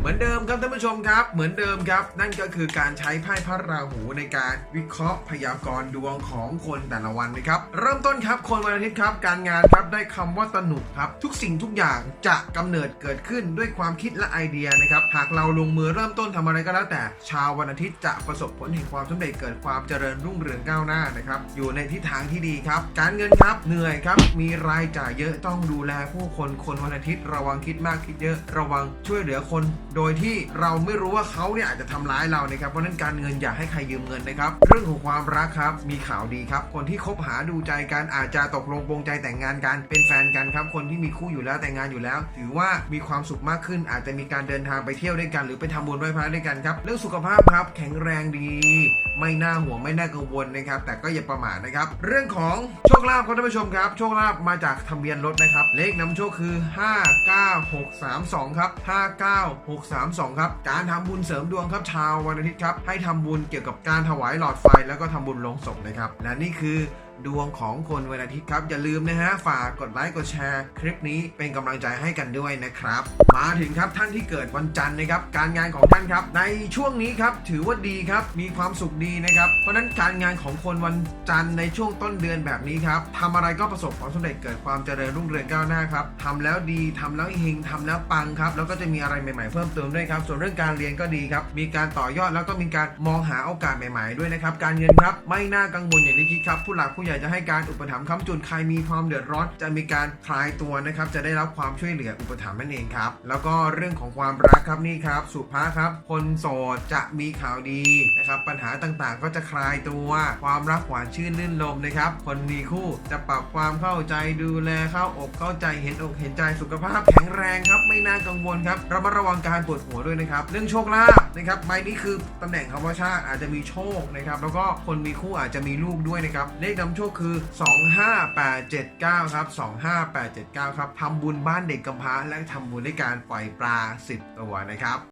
เหมือนเดิมครับท่านผู้ชมครับ เหมือนเดิมครับ นั่นก็คือการใช้ไพ่พระราหูในการวิเคราะห์พยากรณ์ดวงของคนแต่ละวันนะครับ เริ่มต้นครับคนวันอาทิตย์ครับ การงานครับได้คำว่าสนุกครับ ทุกสิ่งทุกอย่างจะกำเนิดเกิดขึ้นด้วยความคิดและไอเดียนะครับ หากเราลงมือเริ่มต้นทำอะไรก็แล้วแต่ ชาววันอาทิตย์จะประสบผลแห่งความสำเร็จเกิดความเจริญรุ่งเรืองก้าวหน้านะครับ อยู่ในทิศทางที่ดีครับ การเงินครับเหนื่อยครับ มีรายจ่ายเยอะต้องดูแลผู้คนคนวันอาทิตย์ ระวังคิดมากคิดเยอะ ระวังช่วยเหลือคนโดยที่เราไม่รู้ว่าเขาเนี่ยอาจจะทำร้ายเรานะครับเพราะนั้นการเงินอย่าให้ใครยืมเงินนะครับ เรื่องของความรักครับมีข่าวดีครับ คนที่คบหาดูใจกันอาจจะตกลงปรงใจแต่งงานกัน เป็นแฟนกันครับ คนที่มีคู่อยู่แล้วแต่งงานอยู่แล้ว ถือว่ามีความสุขมากขึ้น อาจจะมีการเดินทางไปเที่ยวด้วยกัน หรือไปทำบุญไหว้พระด้วยกันครับเรื่องสุขภาพครับแข็งแรงดี ไม่น่าห่วงไม่น่ากังวลนะครับ แต่ก็อย่าประมาทนะครับ เรื่องของโชคลาภครับท่านผู้ชมครับ โชคลาภมาจากทะเบียนรถนะครับ เลขนำโชคคือ 59632 ครับ59632 ครับการทำบุญเสริมดวงครับชาววันอาทิตย์ครับให้ทำบุญเกี่ยวกับการถวายหลอดไฟแล้วก็ทำบุญลงศพนะครับและนี่คือ ดวงของคนวันอาทิตย์ครับ อย่าลืมนะฮะฝากกดไลค์กดแชร์ คลิปนี้เป็นกำลังใจให้กันด้วยนะครับ มาถึงครับท่านที่เกิดวันจันทร์นะครับ การงานของท่านครับ ในช่วงนี้ครับถือว่าดีครับ มีความสุขดีนะครับ เพราะฉะนั้นการงานของคนวันจันทร์ในช่วงต้นเดือนแบบนี้ครับทำอะไรก็ประสบความสำเร็จเกิดความเจริญรุ่งเรืองก้าวหน้าครับทำแล้วดีทำแล้วเฮงทำแล้วปังครับแล้วก็จะมีอะไรใหม่ๆเพิ่มเติมด้วยครับส่วนเรื่องการเรียนก็ดีครับมีการต่อยอดแล้วก็มีการมองหาโอกาสใหม่ ๆด้วยนะครับการเงินครับไม่น่ากังวลอย่างที่คิดครับผู้หลักผู้ใหญ่จะให้การอุปถัมภ์ค้ำจุนใครมีความเดือดร้อน จะมีการคลายตัวนะครับจะได้รับความช่วยเหลืออุปถัมภ์นั่นเองครับ แล้วก็เรื่องของความรักครับนี่ครับ สุภาครับ คนโสดจะมีข่าวดีนะครับปัญหาต่างๆ ก็จะคลายตัว ความรักหวานชื่นลื่นลมนะครับ คนมีคู่จะปรับความเข้าใจดูแลเข้าอกเข้าใจเห็นอกเห็นใจสุขภาพแข็งแรงครับไม่น่ากังวลครับระมัดระวังการปวดหัวด้วยนะครับ เรื่องโชคลาภนะครับใบนี้คือตำแหน่งคำว่าชาติอาจจะมีโชคนะครับแล้วก็คนมีคู่อาจจะมีลูกด้วยนะครับเลขนำโชคคือ 25879 ครับ 25879 ครับทำบุญบ้านเด็กกำพร้าและทำบุญด้วยการปล่อยปลา 10 ตัวนะครับ